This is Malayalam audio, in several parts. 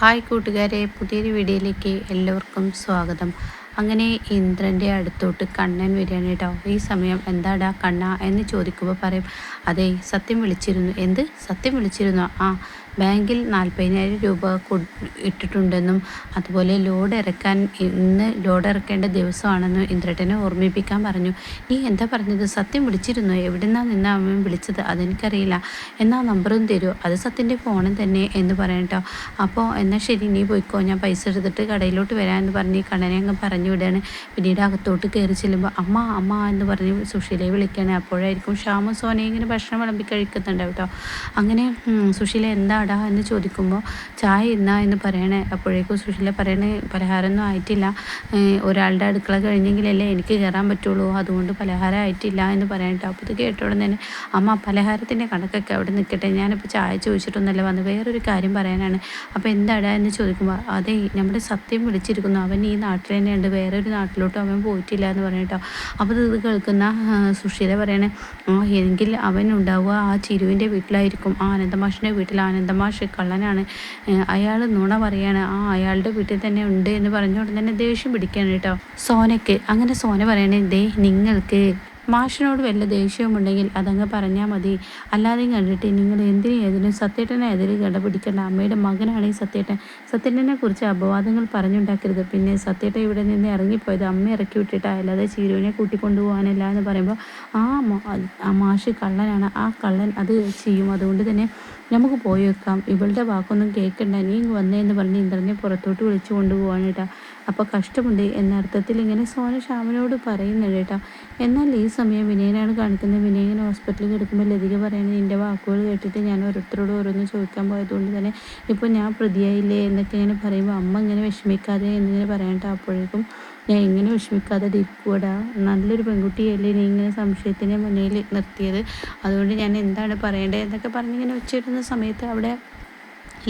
ഹായ് കൂട്ടുകാരെ പുതിയൊരു വീഡിയോയിലേക്ക് എല്ലാവർക്കും സ്വാഗതം. അങ്ങനെ ഇന്ദ്രന്റെ അടുത്തോട്ട് കണ്ണൻ വരികയാണ് കേട്ടോ. ഈ സമയം എന്താടാ കണ്ണ എന്ന് ചോദിക്കുമ്പോൾ പറയും അതെ സത്യം വിളിച്ചിരുന്നു. എന്ത്? സത്യം വിളിച്ചിരുന്നു? ആ ബാങ്കിൽ നാൽപ്പതിനായിരം രൂപ ഇട്ടിട്ടുണ്ടെന്നും അതുപോലെ ലോഡ് ഇറക്കാൻ ഇന്ന് ലോഡ് ഇറക്കേണ്ട ദിവസമാണെന്നും ഇന്ദ്രട്ടനെ ഓർമ്മിപ്പിക്കാൻ പറഞ്ഞു. നീ എന്താ പറഞ്ഞത്? സത്യം വിളിച്ചിരുന്നു? എവിടുന്നാണ് നിന്ന് അവൻ വിളിച്ചത്? അതെനിക്കറിയില്ല. എന്നാ നമ്പറും തരുമോ അത് സത്യന്റെ ഫോണിൽ തന്നെ എന്ന് പറയട്ടോ അപ്പോൾ എന്നാൽ ശരി നീ പോയിക്കോ. ഞാൻ പൈസ എടുത്തിട്ട് കടയിലോട്ട് വരാമെന്ന് പറഞ്ഞ് കണ്ണനെ അങ്ങ് പറഞ്ഞു വിടുകയാണ് പിന്നീട് അകത്തോട്ട് കയറി ചെല്ലുമ്പോൾ അമ്മ അമ്മ എന്ന് പറഞ്ഞ് സുശീലയെ വിളിക്കുകയാണ് അപ്പോഴായിരിക്കും ശ്യാമ സോനെ ഇങ്ങനെ ഭക്ഷണം വിളമ്പി കഴിക്കുന്നുണ്ട് കേട്ടോ അങ്ങനെ സുശീല എന്താണ് വാടാ എന്ന് ചോദിക്കുമ്പോൾ ചായ ഇന്നാ എന്ന് പറയണേ. അപ്പോഴേക്കും സുശീല പറയണേ പലഹാരമൊന്നും ആയിട്ടില്ല. ഒരാളുടെ അടുക്കള കഴിഞ്ഞെങ്കിലല്ലേ എനിക്ക് കയറാൻ പറ്റുള്ളൂ. അതുകൊണ്ട് പലഹാരം ആയിട്ടില്ല എന്ന് പറയട്ടെ അപ്പോൾ ഇത് കേട്ടോടെ തന്നെ അമ്മ പലഹാരത്തിന്റെ കണക്കൊക്കെ അവിടെ നിൽക്കട്ടെ. ഞാനിപ്പോൾ ചായ ചോദിച്ചിട്ടൊന്നല്ല വന്ന് വേറൊരു കാര്യം പറയാനാണ്. അപ്പോൾ എന്താടാ എന്ന് ചോദിക്കുമ്പോൾ അതെ നമ്മുടെ സത്യം വിളിച്ചിരിക്കുന്നു. അവൻ ഈ നാട്ടിൽ തന്നെയുണ്ട്. വേറൊരു നാട്ടിലോട്ടും അവൻ പോയിട്ടില്ല എന്ന് പറഞ്ഞിട്ടോ അപ്പോൾ ഇത് കേൾക്കുന്ന സുശീല പറയണേ എങ്കിൽ അവൻ ഉണ്ടാവുക ആ ചിരുവിന്റെ വീട്ടിലായിരിക്കും. ആനന്ദമാഷിന്റെ വീട്ടിൽ ആനന്ദം തമാശ കള്ളനാണ്. അയാൾ നുണ പറയാണ് ആ അയാളുടെ വീട്ടിൽ തന്നെ ഉണ്ട് എന്ന് പറഞ്ഞുകൊണ്ട് തന്നെ ദേഷ്യം പിടിക്കുകയാണ് കേട്ടോ. സോനയ്ക്ക് അങ്ങനെ സോന പറയണേ ദേ നിങ്ങൾക്ക് മാഷിനോട് വല്ല ദേഷ്യവുമുണ്ടെങ്കിൽ അതങ്ങ് പറഞ്ഞാൽ മതി. അല്ലാതെ കണ്ടിട്ട് നിങ്ങൾ എന്തിനും ഏതിനും സത്യേട്ടനെ എതിരെ കടപിടിക്കേണ്ട. അമ്മയുടെ മകനാണ് ഈ സത്യേട്ടൻ. സത്യേട്ടനെ കുറിച്ച് അപവാദങ്ങൾ പറഞ്ഞുണ്ടാക്കരുത്. പിന്നെ സത്യേട്ടൻ ഇവിടെ നിന്ന് ഇറങ്ങിപ്പോയത് അമ്മ ഇറക്കി വിട്ടിട്ടാ. അല്ലാതെ ചീരുവിനെ കൂട്ടിക്കൊണ്ടുപോകാനല്ല എന്ന് പറയുമ്പോൾ ആ മാഷ് കള്ളനാണ്. ആ കള്ളൻ അത് ചെയ്യും. അതുകൊണ്ട് തന്നെ നമുക്ക് പോയി വെക്കാം. ഇവളുടെ വാക്കൊന്നും കേൾക്കണ്ട. നീ വന്നേന്ന് പറഞ്ഞ് ഇന്ദ്രനെ പുറത്തോട്ട് വിളിച്ചു കൊണ്ടുപോവാണ് കേട്ടാ അപ്പോൾ കഷ്ടമുണ്ട്. എന്ന അർത്ഥത്തിൽ ഇങ്ങനെ സോന ശ്യാമിനോട് പറയുന്നുണ്ട് കേട്ടോ എന്നാൽ ഈ സമയം വിനയനാണ് കാണിക്കുന്നത്. വിനയൻ ഹോസ്പിറ്റലിൽ കിടക്കുമ്പോൾ ലതിക പറയുന്നത് നിന്റെ വാക്കുകൾ കേട്ടിട്ട് ഞാൻ ഓരോരുത്തരോട് ഓരോന്ന് ചോദിക്കാൻ പോയതുകൊണ്ട് തന്നെ ഇപ്പോൾ ഞാൻ പ്രതിയായില്ലേ എന്നൊക്കെ ഇങ്ങനെ പറയുമ്പോൾ അമ്മ ഇങ്ങനെ വിഷമിക്കാതെ എന്നിങ്ങനെ പറയട്ടോ അപ്പോഴേക്കും ഞാൻ ഇങ്ങനെ വിഷമിക്കാതെ ഇരിക്കൂടാ നല്ലൊരു പെൺകുട്ടിയല്ലേ നീ ഇങ്ങനെ സംശയത്തിന്റെ മുന്നിൽ നിർത്തിയത്. അതുകൊണ്ട് ഞാൻ എന്താണ് പറയേണ്ടത് എന്നൊക്കെ പറഞ്ഞിങ്ങനെ വെച്ചിരുന്ന സമയത്ത് അവിടെ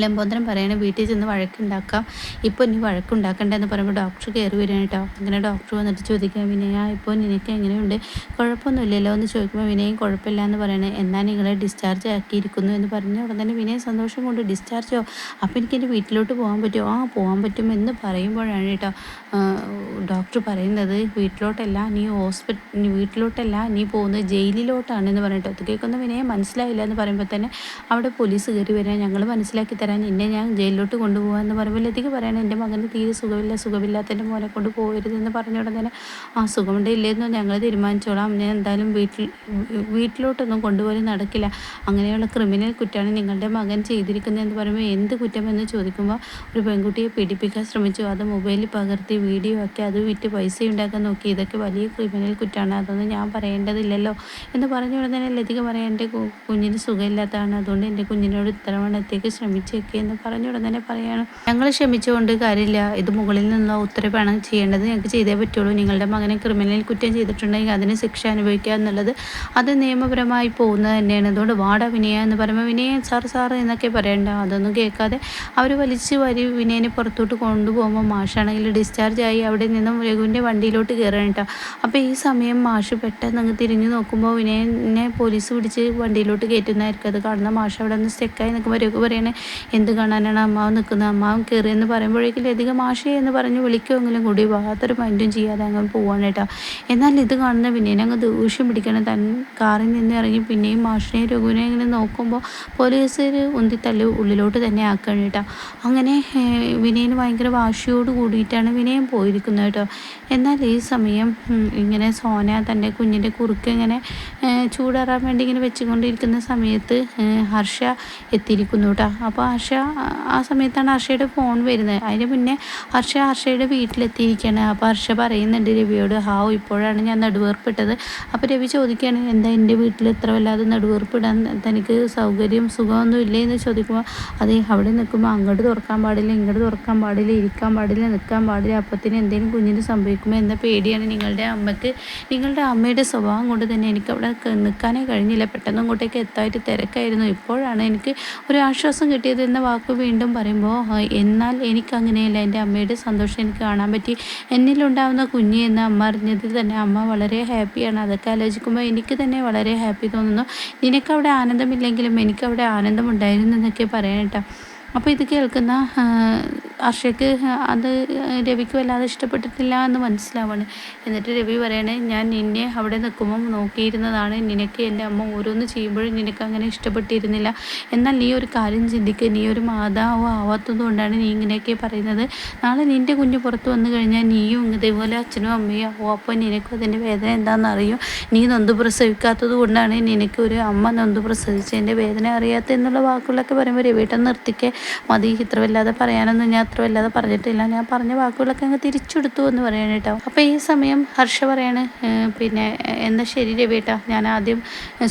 ലംബോദരം പറയണ വീട്ടിൽ ചെന്ന് വഴക്കുണ്ടാക്കാം. ഇപ്പോൾ നീ വഴക്കുണ്ടാക്കണ്ടെന്ന് പറയുമ്പോൾ ഡോക്ടർ കയറി വരികയാണ് കേട്ടോ അങ്ങനെ ഡോക്ടർ വന്നിട്ട് ചോദിക്കാം വിനയ ഇപ്പോൾ നിനക്ക് എങ്ങനെയുണ്ട്? കുഴപ്പമൊന്നുമില്ലല്ലോ? എന്ന് ചോദിക്കുമ്പോൾ വിനയം കുഴപ്പമില്ല എന്ന് പറയണേ. എന്നാൽ നിങ്ങളെ ഡിസ്ചാർജ് ആക്കിയിരിക്കുന്നു? എന്ന് പറഞ്ഞ ഉടൻ തന്നെ വിനയം സന്തോഷം കൊണ്ട് ഡിസ്ചാർജോ അപ്പോൾ എനിക്ക് എന്റെ വീട്ടിലോട്ട് പോകാൻ പറ്റുമോ? ആ പോകാൻ പറ്റും എന്ന് പറയുമ്പോഴാണ് കേട്ടോ ഡോക്ടർ പറയുന്നത്. വീട്ടിലോട്ടല്ല നീ ഹോസ്പിറ്റൽ വീട്ടിലോട്ടല്ല നീ പോകുന്നത് ജയിലിലോട്ടാണെന്ന് പറഞ്ഞിട്ട്. അത് കേൾക്കുന്ന വിനയം മനസ്സിലായില്ല എന്ന് പറയുമ്പോൾ തന്നെ അവിടെ പോലീസ് കയറി വരാൻ ഞങ്ങൾ മനസ്സിലാക്കി തരാൻ എന്നെ ഞാൻ ജയിലിലോട്ട് കൊണ്ടുപോകാമെന്ന് പറയുമ്പോൾ ലതിക്ക് പറയണം. എന്റെ മകന് തീരെ സുഖമില്ല. സുഖമില്ലാത്തതിന്റെ മോനെ കൊണ്ട് പോകരുതെന്ന് പറഞ്ഞ ഉടനെ തന്നെ ആ സുഖമുണ്ട് ഇല്ലെന്നോ ഞങ്ങൾ തീരുമാനിച്ചോളാം. ഞാൻ എന്തായാലും വീട്ടിൽ വീട്ടിലോട്ടൊന്നും കൊണ്ടുപോലും നടക്കില്ല. അങ്ങനെയുള്ള ക്രിമിനൽ കുറ്റമാണ് നിങ്ങളുടെ മകൻ ചെയ്തിരിക്കുന്നത് എന്ന് പറയുമ്പോൾ എന്ത് കുറ്റമെന്ന് ചോദിക്കുമ്പോൾ ഒരു പെൺകുട്ടിയെ പീഡിപ്പിക്കാൻ ശ്രമിച്ചു. അത് മൊബൈലിൽ പകർത്തി വീഡിയോ ആക്കി അത് വിറ്റ് പൈസ ഉണ്ടാക്കാൻ നോക്കി. ഇതൊക്കെ വലിയ ക്രിമിനൽ കുറ്റമാണ് അതൊന്നും ഞാൻ പറയേണ്ടതില്ലല്ലോ. എന്ന് പറഞ്ഞ ഉടനെ ലതിക പറയാൻ എന്റെ കുഞ്ഞിന് സുഖമില്ലാത്തതാണ്. അതുകൊണ്ട് എന്റെ കുഞ്ഞിനോട് ഇത്തവണത്തേക്ക് ശ്രമിച്ചു. വെച്ചേക്ക് എന്ന് പറഞ്ഞു തന്നെ പറയാണ് ഞങ്ങൾ ക്ഷമിച്ചുകൊണ്ട് കാര്യമില്ല. ഇത് മുകളിൽ നിന്നോ ഉത്തരവാണ് ചെയ്യേണ്ടത്. ഞങ്ങൾക്ക് ചെയ്തേ പറ്റുള്ളൂ. നിങ്ങളുടെ മകനെ ക്രിമിനൽ കുറ്റം ചെയ്തിട്ടുണ്ടെങ്കിൽ അതിന് ശിക്ഷ അനുഭവിക്കുക എന്നുള്ളത് അത് നിയമപരമായി പോകുന്നത് തന്നെയാണ്. അതുകൊണ്ട് വാട വിനയ എന്ന് പറയുമ്പോൾ വിനയ സാർ സാർ എന്നൊക്കെ പറയണ്ട. അതൊന്നും കേൾക്കാതെ അവർ വലിച്ച് വരി വിനയനെ പുറത്തോട്ട് കൊണ്ടുപോകുമ്പോൾ മാഷാണെങ്കിൽ ഡിസ്ചാർജ് ആയി അവിടെ നിന്നും രഘുവിന്റെ വണ്ടിയിലോട്ട് കയറണം കേട്ടോ. അപ്പോൾ ഈ സമയം മാഷ് പെട്ടെന്ന് അങ്ങ് തിരിഞ്ഞു നോക്കുമ്പോൾ വിനയനെ പോലീസ് പിടിച്ച് വണ്ടിയിലോട്ട് കയറ്റുന്നതായിരിക്കും. അത് കാണുന്ന മാഷ് അവിടെ നിന്ന് സ്റ്റെക്കായി നിൽക്കുമ്പോൾ രഘു പറയണേ എന്ത് കാണാനാണ് അമ്മാവ് നിൽക്കുന്നത്? അമ്മാവ് കയറി എന്ന് പറയുമ്പോഴേക്കും ലതിക മാഷേ എന്ന് പറഞ്ഞ് വിളിക്കുമെങ്കിലും കൂടി യാതൊരു മൈൻഡും ചെയ്യാതെ അങ്ങ് പോവാണ് കേട്ടോ. എന്നാൽ ഇത് കാണുന്ന പിന്നെയും അങ്ങ് ദൂഷ്യം പിടിക്കണം. തൻ കാറിൽ നിന്ന് ഇറങ്ങി പിന്നെയും മാഷിനെ രഘുവിനെ ഇങ്ങനെ നോക്കുമ്പോൾ പോലീസുകാർ ഉന്തിത്തള്ളി ഉള്ളിലോട്ട് തന്നെ ആക്കണം കേട്ടോ. അങ്ങനെ വിനയന് ഭയങ്കര വാശിയോട് കൂടിയിട്ടാണ് വിനയം പോയിരിക്കുന്നത് കേട്ടോ. എന്നാൽ ഈ സമയം ഇങ്ങനെ സോന തന്റെ കുഞ്ഞിന്റെ കുറുക്ക് ഇങ്ങനെ ചൂടാറാൻ വേണ്ടി ഇങ്ങനെ വെച്ചുകൊണ്ടിരിക്കുന്ന സമയത്ത് ഹർഷ എത്തിയിരിക്കുന്നു കേട്ടോ. അപ്പോൾ ഹർഷ ആ സമയത്താണ് ഹർഷയുടെ ഫോൺ വരുന്നത് അതിന് മുന്നേ ഹർഷ ഹർഷയുടെ വീട്ടിലെത്തിയിരിക്കുകയാണ് അപ്പോൾ ഹർഷ പറയുന്നുണ്ട് രവിയോട് ഹാവ് ഇപ്പോഴാണ് ഞാൻ നടുവേർപ്പെട്ടത്. അപ്പോൾ രവി ചോദിക്കുകയാണ് എന്താ എന്റെ വീട്ടിൽ ഇത്ര വല്ലാതെ നടുവേർപ്പിടാൻ? തനിക്ക് സൗകര്യം സുഖമൊന്നും ഇല്ലേ? എന്ന് ചോദിക്കുമ്പോൾ അത് അവിടെ നിൽക്കുമ്പോൾ അങ്ങോട്ട് തുറക്കാൻ പാടില്ല ഇങ്ങോട്ട് തുറക്കാൻ പാടില്ല ഇരിക്കാൻ പാടില്ല നിൽക്കാൻ പാടില്ല. അപ്പത്തിന് എന്തെങ്കിലും കുഞ്ഞിന് സംഭവിക്കുമോ എന്ന പേടിയാണ് നിങ്ങളുടെ അമ്മയ്ക്ക്. നിങ്ങളുടെ അമ്മയുടെ സ്വഭാവം കൊണ്ട് തന്നെ എനിക്ക് അവിടെ നിൽക്കാനേ കഴിഞ്ഞില്ല. പെട്ടെന്ന് അങ്ങോട്ടേക്ക് എത്തായിട്ട് തിരക്കായിരുന്നു. ഇപ്പോഴാണ് എനിക്ക് ഒരു ആശ്വാസം കിട്ടിയത്. എന്ന വാക്ക് വീണ്ടും പറയുമ്പോൾ എന്നാൽ എനിക്കങ്ങനെയല്ല. എന്റെ അമ്മയുടെ സന്തോഷം എനിക്ക് കാണാൻ പറ്റി. എന്നിലുണ്ടാവുന്ന കുഞ്ഞ് എന്ന് അമ്മ അറിഞ്ഞതിൽ തന്നെ അമ്മ വളരെ ഹാപ്പിയാണ്. അതൊക്കെ ആലോചിക്കുമ്പോൾ എനിക്ക് തന്നെ വളരെ ഹാപ്പി തോന്നുന്നു. നിനക്കവിടെ ആനന്ദമില്ലെങ്കിലും എനിക്കവിടെ ആനന്ദമുണ്ടായിരുന്നു എന്നൊക്കെ പറയാനട്ടോ അപ്പോൾ ഇത് കേൾക്കുന്ന ഹർഷയ്ക്ക് അത് രവിക്ക് വല്ലാതെ ഇഷ്ടപ്പെട്ടിട്ടില്ല എന്ന് മനസ്സിലാവാണ്. എന്നിട്ട് രവി പറയണേ ഞാൻ നിന്നെ അവിടെ നിൽക്കുമ്പം നോക്കിയിരുന്നതാണ്. നിനക്ക് എന്റെ അമ്മ ഓരോന്ന് ചെയ്യുമ്പോഴും നിനക്ക് അങ്ങനെ ഇഷ്ടപ്പെട്ടിരുന്നില്ല. എന്നാൽ നീ ഒരു കാര്യം ചിന്തിക്കുക നീ ഒരു മാതാവോ ആവാത്തത് കൊണ്ടാണ് നീ ഇങ്ങനെയൊക്കെ പറയുന്നത്. നാളെ നിന്റെ കുഞ്ഞ് പുറത്ത് വന്നു കഴിഞ്ഞാൽ നീയും ഇതേപോലെ അച്ഛനും അമ്മയും ആവും. അപ്പോൾ നിനക്കും അതിന്റെ വേദന എന്താണെന്ന് അറിയും? നീ നൊന്ത് പ്രസവിക്കാത്തത് കൊണ്ടാണ് നിനക്ക് ഒരു അമ്മ നൊന്ത് പ്രസവിച്ചതിന്റെ വേദന അറിയാത്ത എന്നുള്ള വാക്കുകളൊക്കെ പറയുമ്പോൾ രവിട്ടൻ നിർത്തിക്കേ. മതി ഇത്ര വല്ലാതെ പറയാനൊന്നും ഞാൻ അത്ര അത് പറഞ്ഞിട്ടില്ല. ഞാൻ പറഞ്ഞ വാക്കുകളൊക്കെ അങ്ങ് തിരിച്ചെടുത്തു എന്ന് പറയണം കേട്ടോ. അപ്പോൾ ഈ സമയം ഹർഷ പറയാണ് പിന്നെ എന്നാൽ ശരി രവിയേട്ടാ ഞാൻ ആദ്യം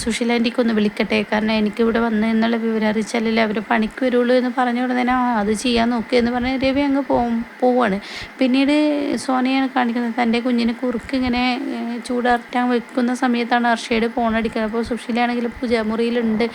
സുശീലാന്റിക്ക് ഒന്ന് വിളിക്കട്ടെ. കാരണം എനിക്ക് ഇവിടെ വന്ന് എന്നുള്ള വിവരം അറിയിച്ചാലല്ലേ അവർ പണിക്ക് വരുള്ളൂ എന്ന് പറഞ്ഞ ഉടനെ ആ അത് ചെയ്യാൻ എന്ന് പറഞ്ഞ് രവി അങ്ങ് പോവും പോവാണ്. പിന്നീട് സോനയാണ് കാണിക്കുന്നത് തന്റെ കുഞ്ഞിനെ കുറുക്ക് ഇങ്ങനെ ചൂടാർട്ടാൻ വെക്കുന്ന സമയത്താണ് ഹർഷയുടെ ഫോൺ അടിക്കുന്നത്. അപ്പോൾ സുശീലയാണെങ്കിൽ പൂജാമുറിയിലുണ്ട്.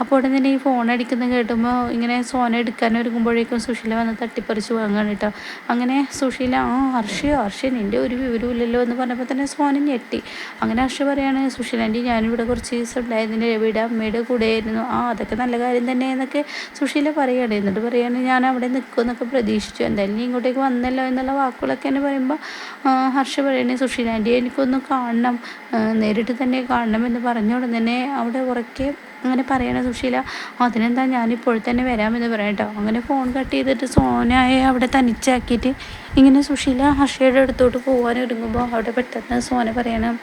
അപ്പോൾ ഉടനെ തന്നെ ഈ ഫോൺ അടിക്കുന്നത് കേട്ടുമ്പോൾ ഇങ്ങനെ സോന എടുക്കാൻ ഒരുങ്ങുമ്പോഴേക്കും സുശീല വന്ന് തട്ടിപ്പറിച്ച് വാങ്ങാൻ കേട്ടോ. അങ്ങനെ സുശീല ആ ഹർഷയോ ഹർഷ നിന്റെ ഒരു വിവരമില്ലല്ലോ എന്ന് പറഞ്ഞപ്പോൾ തന്നെ സോനൻ ഞെട്ടി. അങ്ങനെ ഹർഷ പറയാണ് സുശീലാന്റെ ഞാനിവിടെ കുറച്ച് ദിവസം ഉണ്ടായതിന്റെ രവിയുടെ അമ്മയുടെ കൂടെയായിരുന്നു. ആ അതൊക്കെ നല്ല കാര്യം തന്നെ എന്നൊക്കെ സുശീല പറയുകയാണ് എന്നിട്ട് പറയുകയാണ് ഞാൻ അവിടെ നിൽക്കുമെന്നൊക്കെ പ്രതീക്ഷിച്ചു. എന്തായാലും നീ ഇങ്ങോട്ടേക്ക് വന്നല്ലോ എന്നുള്ള വാക്കുകളൊക്കെ എന്നെ പറയുമ്പോൾ ഹർഷ പറയണേ സുശീലാന്റെ എനിക്കൊന്ന് കാണണം. നേരിട്ട് തന്നെ കാണണം എന്ന് പറഞ്ഞ ഉടനെ തന്നെ അവിടെ ഉറക്കെ അങ്ങനെ പറയണ സുശീല. അതിനെന്താ ഞാനിപ്പോൾ തന്നെ വരാമെന്ന് പറയാം കേട്ടോ. അങ്ങനെ ഫോൺ കട്ട് ചെയ്തിട്ട് സോനയെ അവിടെ തനിച്ചാക്കിയിട്ട് ഇങ്ങനെ സുശീല ഹർഷയുടെ അടുത്തോട്ട് പോകാൻ ഒരുങ്ങുമ്പോൾ അവിടെ പെട്ടെന്ന് സോന പറയണം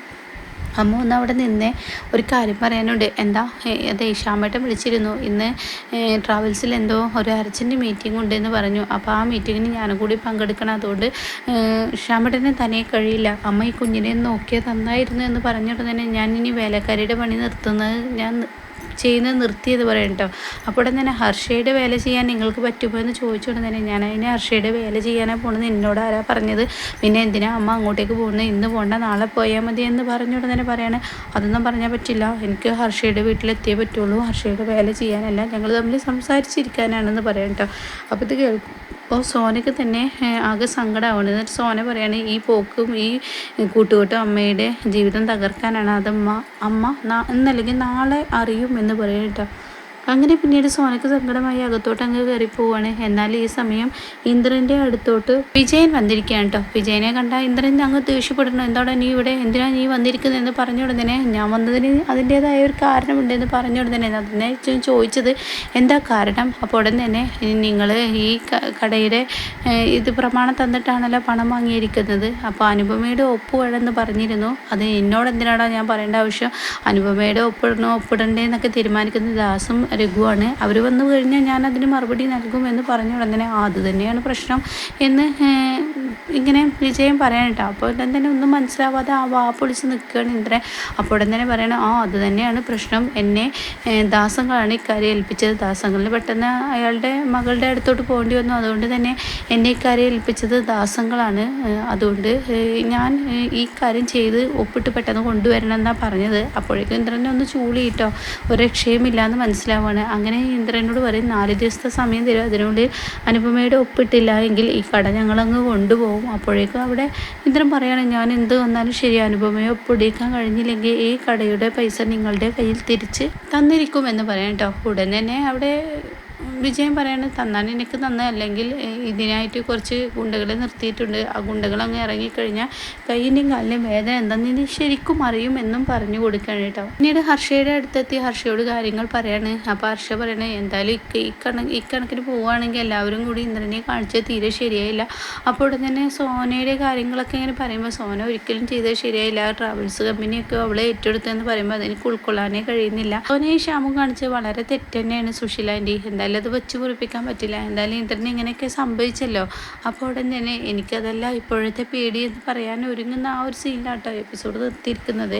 അമ്മ ഒന്ന് അവിടെ നിന്നേ. ഒരു കാര്യം പറയാനുണ്ട്. എന്താ അതെ ശ്യാമേട്ടൻ വിളിച്ചിരുന്നു. ഇന്ന് ട്രാവൽസിൽ എന്തോ ഒരു അർജന്റ് മീറ്റിംഗ് ഉണ്ടെന്ന് പറഞ്ഞു. അപ്പോൾ ആ മീറ്റിങ്ങിന് ഞാനും കൂടി പങ്കെടുക്കണം. അതുകൊണ്ട് ശ്യാമേട്ടനെ തനിയെ കഴിയില്ല. അമ്മ ഈ കുഞ്ഞിനെ നോക്കിയാൽ നന്നായിരുന്നു എന്ന് പറഞ്ഞിട്ട് തന്നെ ഞാൻ ഇനി വേലക്കാരിയുടെ പണി നിർത്തുന്നത് ഞാൻ ചെയ്യുന്നത് നിർത്തിയത് പറയണം കേട്ടോ. അപ്പോൾ തന്നെ ഹർഷയുടെ വേല ചെയ്യാൻ നിങ്ങൾക്ക് പറ്റുമോ എന്ന് ചോദിച്ചുകൊണ്ട് തന്നെ ഞാൻ അതിനെ ഹർഷയുടെ വേല ചെയ്യാനാണ് പോണത്. എന്നോട് ആരാ പറഞ്ഞത്? പിന്നെ എന്തിനാ അമ്മ അങ്ങോട്ടേക്ക് പോകുന്നത് ഇന്ന് പോകണ്ട നാളെ പോയാൽ മതി എന്ന് പറഞ്ഞുകൊണ്ട് തന്നെ പറയാണ്. അതൊന്നും പറഞ്ഞാൽ പറ്റില്ല. എനിക്ക് ഹർഷയുടെ വീട്ടിലെത്തിയേ പറ്റുള്ളൂ. ഹർഷയുടെ വേല ചെയ്യാനല്ല ഞങ്ങൾ തമ്മിൽ സംസാരിച്ചിരിക്കാനാണെന്ന് പറയാം കേട്ടോ. അപ്പോൾ ഇത് കേൾക്കും. അപ്പോൾ സോനയ്ക്ക് തന്നെ ആകെ സങ്കടമാവുന്നത് എന്നിട്ട് സോന പറയാണ് ഈ പോക്കും ഈ കൂട്ടുകൂട്ടും അമ്മയുടെ ജീവിതം തകർക്കാനാണ്. അതമ്മ അമ്മ ഇന്നല്ലെങ്കിൽ നാളെ അറിയും എന്ന് പറയാം കേട്ടോ. അങ്ങനെ പിന്നീട് സോനക്ക് സങ്കടമായി അകത്തോട്ട് അങ്ങ് കയറി പോവാണ്. എന്നാൽ ഈ സമയം ഇന്ദ്രന്റെ അടുത്തോട്ട് വിജയൻ വന്നിരിക്കുകയാണ് കേട്ടോ വിജയനെ കണ്ട ഇന്ദ്രൻ അങ്ങ് ദേഷ്യപ്പെടണം എന്താണ് നീ ഇവിടെ? എന്തിനാ നീ വന്നിരിക്കുന്നത് എന്ന് പറഞ്ഞു ഉടനെ ഞാൻ വന്നതിന് അതിന്റെതായ ഒരു കാരണമുണ്ടെന്ന് പറഞ്ഞു ഉടനെ അതിനെ ചോദിച്ചത് എന്താ കാരണം? അപ്പോൾ ഉടൻ തന്നെ നിങ്ങൾ ഈ കടയുടെ ഇത് പ്രമാണം തന്നിട്ടാണല്ലോ പണം വാങ്ങിയിരിക്കുന്നത്. അപ്പോൾ അനുപമയുടെ ഒപ്പ് വേണമെന്ന് പറഞ്ഞിരുന്നു. അത് എന്നോട് എന്തിനാണോ ഞാൻ പറയേണ്ട ആവശ്യം? അനുപമയുടെ ഒപ്പിടണോ? ഒപ്പിടണ്ടേ എന്നൊക്കെ തീരുമാനിക്കുന്നത് ദാസും രഘുവാണ്. അവർ വന്നു കഴിഞ്ഞാൽ ഞാൻ അതിന് മറുപടി നൽകും എന്ന് പറഞ്ഞ ഉടനെ അത് തന്നെയാണ് പ്രശ്നം എന്ന് ഇങ്ങനെ വിജയം പറയാൻ കേട്ടോ അപ്പോൾ ഉടൻ തന്നെ ഒന്നും മനസ്സിലാവാതെ ആ വാ പൊളിച്ച് നിൽക്കുകയാണ് ഇന്ദ്രൻ. അപ്പോൾ ഉടൻ തന്നെ പറയണം ആ അത് തന്നെയാണ് പ്രശ്നം. എന്നെ ദാസങ്ങളാണ് ഇക്കാര്യം ഏൽപ്പിച്ചത്. ദാസങ്ങളിൽ പെട്ടെന്ന് അയാളുടെ മകളുടെ അടുത്തോട്ട് പോകേണ്ടി വന്നു. അതുകൊണ്ട് തന്നെ എന്നെ ഇക്കാര്യം ഏൽപ്പിച്ചത് ദാസങ്ങളാണ്. അതുകൊണ്ട് ഞാൻ ഈ കാര്യം ചെയ്ത് ഒപ്പിട്ട് പെട്ടെന്ന് കൊണ്ടുവരണം എന്നാണ് പറഞ്ഞത്. അപ്പോഴേക്കും ഇന്ദ്രനെ ഒന്ന് ചൂളിയിട്ടോ ഒരു രക്ഷയുമില്ല എന്ന് മനസ്സിലാവുകയാണ് അങ്ങനെ ഇന്ദ്രനോട് പറയും നാല് ദിവസത്തെ സമയം തരും. അതിനുള്ളിൽ അനുപമയുടെ ഒപ്പിട്ടില്ല എങ്കിൽ ഈ കട ഞങ്ങളങ്ങ് കൊണ്ടുപോകും. അപ്പോഴേക്കും അവിടെ ഇന്ദ്രൻ പറയാണ് ഞാൻ എന്ത് വന്നാലും ശരി അനുപമയെ ഒപ്പിടിക്കാൻ കഴിഞ്ഞില്ലെങ്കിൽ ഈ കടയുടെ പൈസ നിങ്ങളുടെ കയ്യിൽ തിരിച്ച് തന്നിരിക്കും എന്ന് പറയാം കേട്ടോ ഉടൻ തന്നെ അവിടെ വിജയം പറയാണ് തന്നാൽ എനിക്ക് തന്ന അല്ലെങ്കിൽ ഇതിനായിട്ട് കുറച്ച് ഗുണ്ടകളെ നിർത്തിയിട്ടുണ്ട്. ആ ഗുണ്ടകൾ അങ്ങ് ഇറങ്ങിക്കഴിഞ്ഞാൽ കയ്യിന്റെയും കാലിന്റെയും വേദന എന്താണെന്ന് ശരിക്കും അറിയും എന്നും പറഞ്ഞു കൊടുക്കുകയാണ് കേട്ടോ. പിന്നീട് ഹർഷയുടെ അടുത്തെത്തി ഹർഷയോട് കാര്യങ്ങൾ പറയാണ്. അപ്പോൾ ഹർഷ പറയണേ എന്തായാലും ഈ കണ ഈ കണക്കിന് പോവുകയാണെങ്കിൽ എല്ലാവരും കൂടി ഇന്ദ്രനെ കാണിച്ചാൽ തീരെ ശരിയായില്ല. അപ്പോൾ ഉടൻ തന്നെ സോനയുടെ കാര്യങ്ങളൊക്കെ ഇങ്ങനെ പറയുമ്പോൾ സോന ഒരിക്കലും ചെയ്തത് ശരിയായില്ല. ട്രാവൽസ് കമ്പനിയൊക്കെ അവളെ ഏറ്റെടുത്തെന്ന് പറയുമ്പോൾ അതെനിക്ക് ഉൾക്കൊള്ളാനേ കഴിയുന്നില്ല. സോനയെ ശ്യാമും കാണിച്ച് വളരെ തെറ്റ് തന്നെയാണ് സുശീല ആന്റി എന്തായാലും അത് വെച്ച് കുറിപ്പിക്കാൻ പറ്റില്ല. എന്തായാലും ഇന്ദ്രന് ഇങ്ങനെയൊക്കെ സംഭവിച്ചല്ലോ. അപ്പോൾ ഉടൻ തന്നെ എനിക്കതല്ല ഇപ്പോഴത്തെ പേടി എന്ന് പറയാൻ ഒരുങ്ങുന്ന ആ ഒരു സീനിലാട്ടോ എപ്പിസോഡ് നിർത്തിയിരിക്കുന്നത്.